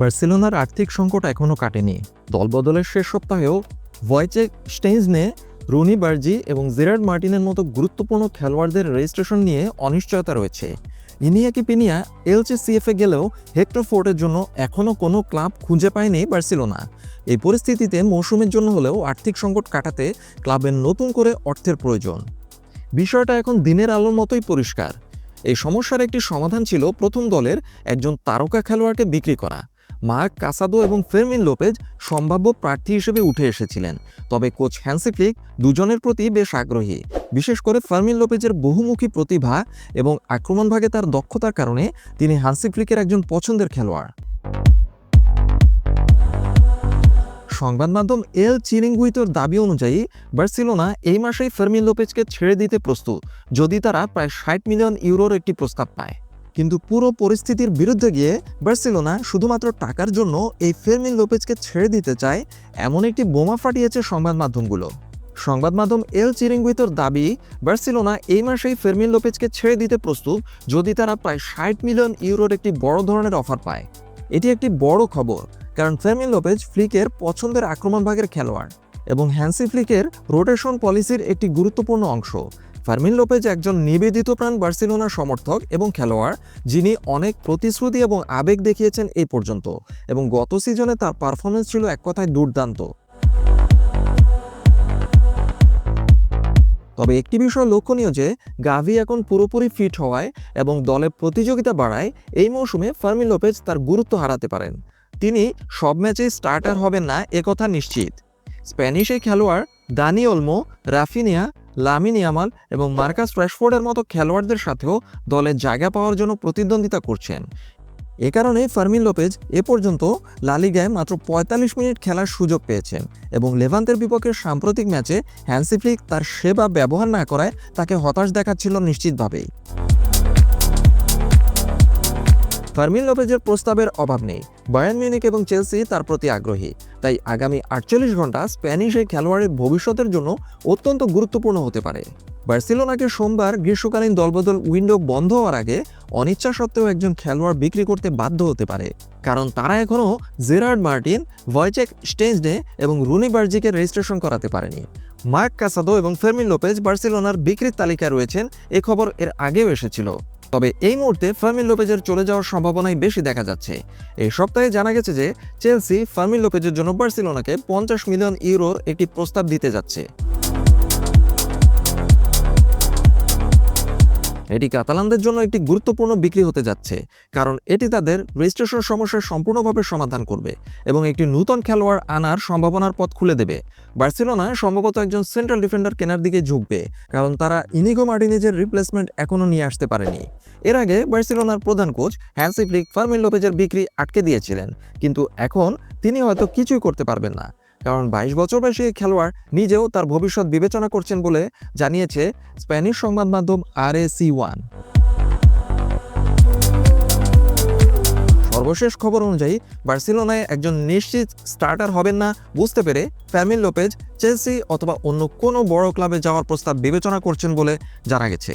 বার্সেলোনার আর্থিক সংকট এখনও কাটেনি। দলবদলের শেষ সপ্তাহেও ভয়েচেক স্টেইনসনে রুনি বার্জি এবং জেরার্ড মার্টিনের মতো গুরুত্বপূর্ণ খেলোয়াড়দের রেজিস্ট্রেশন নিয়ে অনিশ্চয়তা রয়েছে। ইনিয়াকি পিনিয়া এলচে সিএফে গেলেও হেক্টর ফোর্টের জন্য এখনও কোনো ক্লাব খুঁজে পায়নি বার্সেলোনা। এই পরিস্থিতিতে মৌসুমের জন্য হলেও আর্থিক সংকট কাটাতে ক্লাবের নতুন করে অর্থের প্রয়োজন। বিষয়টা এখন দিনের আলোর মতোই পরিষ্কার। এই সমস্যার একটি সমাধান ছিল প্রথম দলের একজন তারকা খেলোয়াড়কে বিক্রি করা। মার্ক কাসাদো এবং ফেরমিন লোপেজ সম্ভাব্য প্রার্থী হিসেবে উঠে এসেছিলেন। তবে কোচ হ্যান্সিফ্লিক দুজনের প্রতি বেশ আগ্রহী। বিশেষ করে ফার্মিন লোপেজের বহুমুখী প্রতিভা এবং আক্রমণভাগে তার দক্ষতার কারণে তিনি হ্যান্সিফ্লিকের একজন পছন্দের খেলোয়াড়। সংবাদ মাধ্যম এল চিরিঙ্গুইতোর দাবি অনুযায়ী, বার্সেলোনা এই মাসেই ফার্মিন লোপেজকে ছেড়ে দিতে প্রস্তুত, যদি তারা প্রায় ষাট মিলিয়ন ইউরোর একটি প্রস্তাব পায়। কিন্তু পুরো পরিস্থিতির বিরুদ্ধে গিয়ে বার্সেলোনা শুধুমাত্র টাকার জন্য এই ফেরমিন লোপেজকে ছেড়ে দিতে চায়, এমন একটি বোমা ফাটিয়েছে সংবাদ মাধ্যমগুলো। সংবাদ মাধ্যম এল চিরিঙ্গুইতোর দাবি, বার্সেলোনা এই মাসেই ফেরমিন লোপেজকে ছেড়ে দিতে প্রস্তুত, যদি তারা প্রায় ষাট মিলিয়ন ইউরোর একটি বড় ধরনের অফার পায়। এটি একটি বড় খবর, কারণ ফেরমিন লোপেজ ফ্লিকের পছন্দের আক্রমণভাগের খেলোয়াড় এবং হ্যান্সি ফ্লিকের রোটেশন পলিসির একটি গুরুত্বপূর্ণ অংশ। ফার্মিন লোপেজ একজন নিবেদিত প্রাণ বার্সেলোনার সমর্থক এবং খেলোয়াড়, যিনি অনেক প্রতিশ্রুতি এবং আবেগ দেখিয়েছেন এই পর্যন্ত এবং গত সিজনে তার পারফরমেন্স ছিল এক কথায় দুর্দান্ত। তবে একটি বিষয় লক্ষণীয় যে, গাভি এখন পুরোপুরি ফিট হওয়ায় এবং দলে প্রতিযোগিতা বাড়ায়, এই মৌসুমে ফার্মিন লোপেজ তার গুরুত্ব হারাতে পারেন। তিনি সব ম্যাচেই স্টার্টার হবেন না একথা নিশ্চিত। স্প্যানিশ এই খেলোয়াড় Dani Olmo, Raphinha, Lamine Yamal এবং মার্কাস র্যাশফোর্ডের মতো খেলোয়াড়দের সাথেও দলে জায়গা পাওয়ার জন্য প্রতিদ্বন্দ্বিতা করছেন। এ কারণে ফার্মিন লোপেজ এ পর্যন্ত লালিগায় মাত্র পঁয়তাল্লিশ মিনিট খেলার সুযোগ পেয়েছেন এবং লেভান্তের বিপক্ষে সাম্প্রতিক ম্যাচে হ্যান্সিফ্লিক তার সেবা ব্যবহার না করায় তাকে হতাশ দেখাচ্ছিল নিশ্চিতভাবেই। ফার্মিন লোপেজের প্রস্তাবের অভাব নেই। বায়ার্ন মিউনিক এবং চেলসি তার প্রতি আগ্রহী, তাই আগামী আটচল্লিশ ঘণ্টা স্প্যানিশ এই খেলোয়াড়ের ভবিষ্যতের জন্য অত্যন্ত গুরুত্বপূর্ণ হতে পারে। বার্সেলোনাকে সোমবার গ্রীষ্মকালীন দলবদল উইন্ডো বন্ধ হওয়ার আগে অনিচ্ছা সত্ত্বেও একজন খেলোয়াড় বিক্রি করতে বাধ্য হতে পারে, কারণ তারা এখনও জেরার্ড মার্টিন, ভয়চেক স্টেঞ্জডে এবং রুনি বার্জিকে রেজিস্ট্রেশন করাতে পারেনি। মার্ক কাসাদো এবং ফেরমিন লোপেজ বার্সেলোনার বিক্রির তালিকায় রয়েছেন, এ খবর এর আগেও এসেছিল। তবে এই মুহূর্তে ফার্মিন লোপেজের চলে যাওয়ার সম্ভাবনাই বেশি দেখা যাচ্ছে। এই সপ্তাহে জানা গেছে যে, চেলসি ফার্মিন লোপেজের জন্য বার্সিলোনাকে পঞ্চাশ মিলিয়ন ইউরোর একটি প্রস্তাব দিতে যাচ্ছে। এটি কাতালানদের জন্য একটি গুরুত্বপূর্ণ বিক্রি হতে যাচ্ছে, কারণ এটি তাদের রেজিস্ট্রেশন সমস্যার সম্পূর্ণভাবে সমাধান করবে এবং একটি নূতন খেলোয়াড় আনার সম্ভাবনার পথ খুলে দেবে। বার্সেলোনা সম্ভবত একজন সেন্ট্রাল ডিফেন্ডার কেনার দিকে ঝুঁকবে, কারণ তারা ইনিগো মার্টিনেজের রিপ্লেসমেন্ট এখনও নিয়ে আসতে পারেনি। এর আগে বার্সেলোনার প্রধান কোচ হ্যান্সি ফ্লিক ফার্মিন লোপেজের বিক্রি আটকে দিয়েছিলেন, কিন্তু এখন তিনি হয়তো কিছুই করতে পারবেন না। কারণ বাইশ বছর বয়সী খেলোয়াড় নিজেও তার ভবিষ্যৎ বিবেচনা করছেন বলে জানিয়েছে স্প্যানিশ সংবাদ মাধ্যম আর সি ওয়ান। সর্বশেষ খবর অনুযায়ী বার্সেলোনায় একজন নিশ্চিত স্টার্টার হবেন না বুঝতে পেরে ফ্যামিল লোপেজ চেলসি অথবা অন্য কোনো বড় ক্লাবে যাওয়ার প্রস্তাব বিবেচনা করছেন বলে জানা গেছে।